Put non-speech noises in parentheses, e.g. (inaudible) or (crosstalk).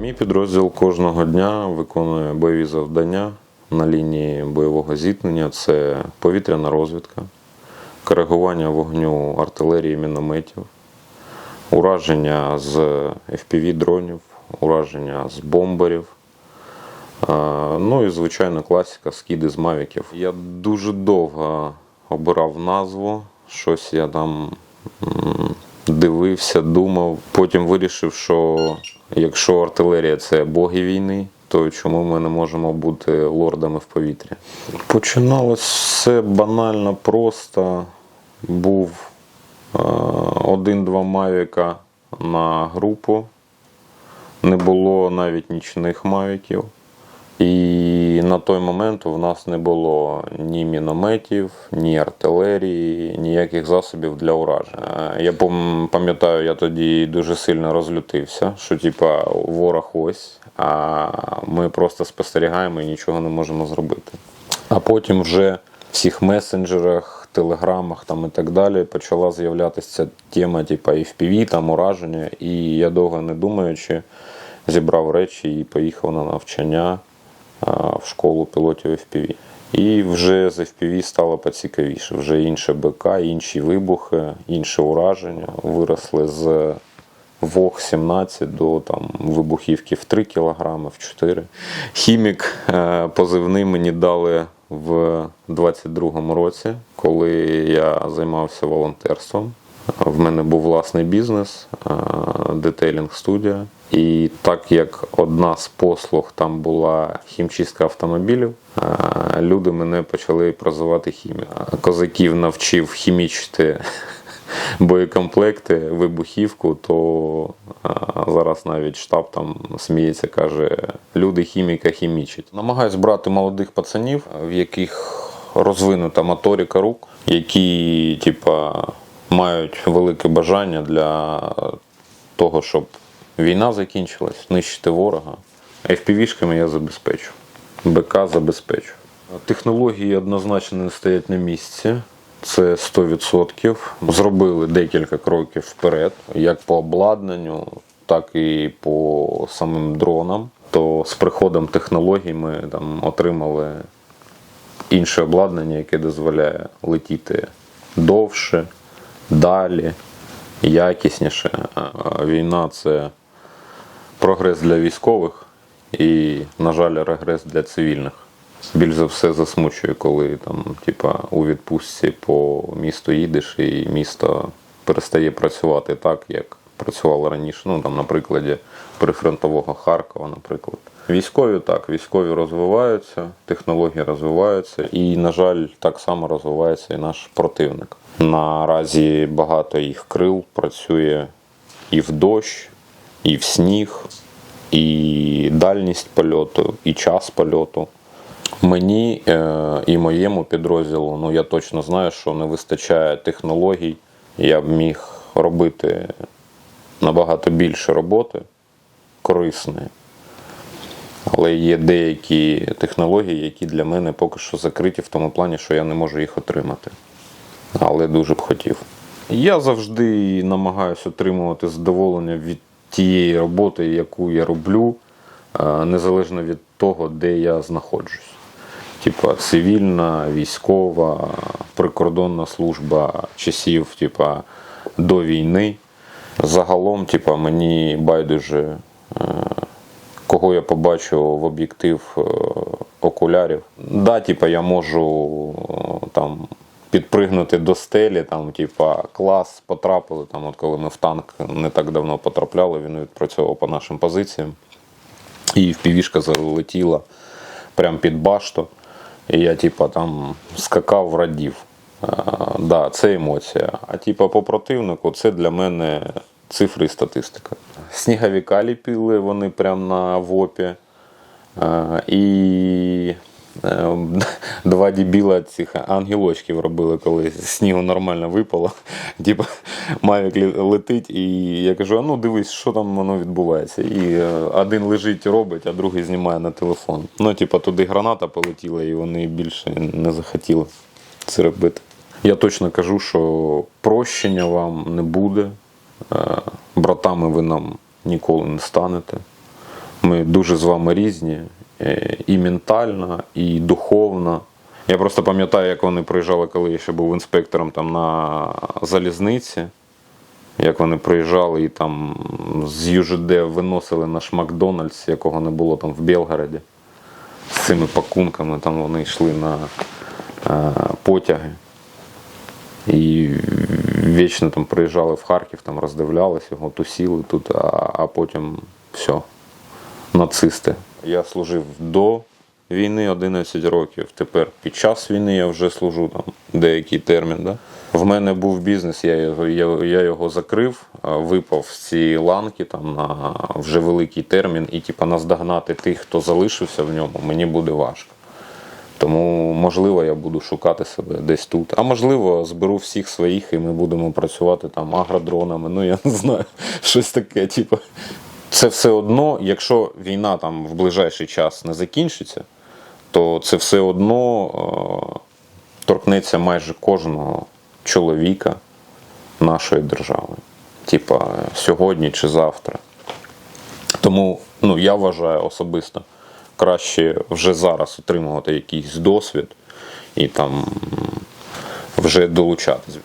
Мій підрозділ кожного дня виконує бойові завдання на лінії бойового зіткнення. Це повітряна розвідка, коригування вогню артилерії мінометів, ураження з FPV-дронів, ураження з бомберів. Ну і звичайно класика скиди з мавіків. Я дуже довго обирав назву, щось я там дивився, думав. Потім вирішив, що якщо артилерія це боги війни, то чому ми не можемо бути лордами в повітрі? Починалось все банально просто. Був е, один-два мавіка на групу. Не було навіть нічних мавіків. І на той момент у нас не було ні мінометів, ні артилерії, ніяких засобів для ураження. Я пам'ятаю, я тоді дуже сильно розлютився, що типа ворог ось, а ми просто спостерігаємо і нічого не можемо зробити. А потім вже в всіх месенджерах, телеграмах там і так далі почала з'являтися тема, типа FPV, там ураження, і я довго не думаючи, зібрав речі і поїхав на навчання в школу пілотів FPV. І вже з FPV стало поцікавіше. Вже інше БК, інші вибухи, інше ураження. Виросли з ВОГ 17 до там, вибухівки в 3 кг, в 4. Хімік е, позивний мені дали в 22-му році, коли я займався волонтерством. В мене був власний бізнес, е, детейлінг студія. І так як одна з послуг там була хімчистка автомобілів, е, люди мене почали прозивати хіміком. Козаків навчив хімічити (laughs) боєкомплекти, вибухівку, то зараз навіть штаб там сміється, каже, люди хіміка хімічать. Намагаюсь брати молодих пацанів, в яких розвинута моторика рук, які, типа, мають велике бажання для того, щоб війна закінчилась, нищити ворога. FPV-шками я забезпечу. БК забезпечу. Технології однозначно не стоять на місці. Це 100%. Зробили декілька кроків вперед, як по обладнанню, так і по самим дронам. То з приходом технологій ми там отримали інше обладнання, яке дозволяє летіти довше, далі, якісніше. Війна це прогрес для військових і, на жаль, регрес для цивільних. Більш за все засмучує, коли там, типа, у відпустці по місту їдеш, і місто перестає працювати так, як працювало раніше. Ну там, на прикладі прифронтового Харкова, наприклад. Військові так, військові розвиваються, технології розвиваються, і, на жаль, так само розвивається і наш противник. Наразі багато їх крил працює і в дощ, і в сніг, і дальність польоту, і час польоту. Мені е, і моєму підрозділу, ну я точно знаю, що не вистачає технологій. Я б міг робити набагато більше роботи корисної. Але є деякі технології, які для мене поки що закриті в тому плані, що я не можу їх отримати. Але дуже б хотів. Я завжди намагаюся отримувати задоволення від тієї роботи, яку я роблю, е, незалежно від того, де я знаходжусь. Типа цивільна, військова, прикордонна служба часів, типа до війни. Загалом, типа, мені байдуже, е, кого я побачу в об'єктив е, окулярів. Да, типа, я можу е, там підпригнути до стелі, там, типа, клас, потрапили. Там, от коли ми в танк не так давно потрапляли, він відпрацьовував по нашим позиціям. І впівішка залетіла прямо під башту. І я, типа, там скакав, радів. А, да, це емоція. А типа по противнику це для мене цифри і статистика. Сніговіка ліпили вони прямо на ВОПі. І е, (laughs) два дебіла цих ангелочків робили, коли снігу нормально випало. (laughs) Типа Мавік летить, і я кажу: а ну дивись, що там воно відбувається. І е, один лежить, робить, а другий знімає на телефон. Ну, типа, туди граната полетіла, і вони більше не захотіли це робити. Я точно кажу, що прощення вам не буде. Е, Братами ви нам ніколи не станете. Ми дуже з вами різні е, і ментально, і духовно. Я просто пам'ятаю, як вони приїжджали, коли я ще був інспектором там на залізниці. Як вони приїжджали і там з ЮЖД виносили наш Макдональдс, якого не було там в Білгороді. З цими пакунками там вони йшли на е, потяги. І вічно там приїжджали в Харків, там роздивлялися його, тусіли тут, а, а потім все, нацисти. Я служив до війни 11 років. Тепер під час війни я вже служу там деякий термін. Да? В мене був бізнес, я його, я, я його закрив, випав з цієї ланки там на вже великий термін, і типа наздогнати тих, хто залишився в ньому, мені буде важко. Тому, можливо, я буду шукати себе десь тут. А можливо, зберу всіх своїх і ми будемо працювати там агродронами. Ну, я не знаю, (laughs) щось таке. Типу. Це все одно, якщо війна там в ближайший час не закінчиться, то це все одно е, торкнеться майже кожного чоловіка нашої держави. Типа сьогодні чи завтра. Тому ну, я вважаю особисто краще вже зараз отримувати якийсь досвід і там вже долучатись.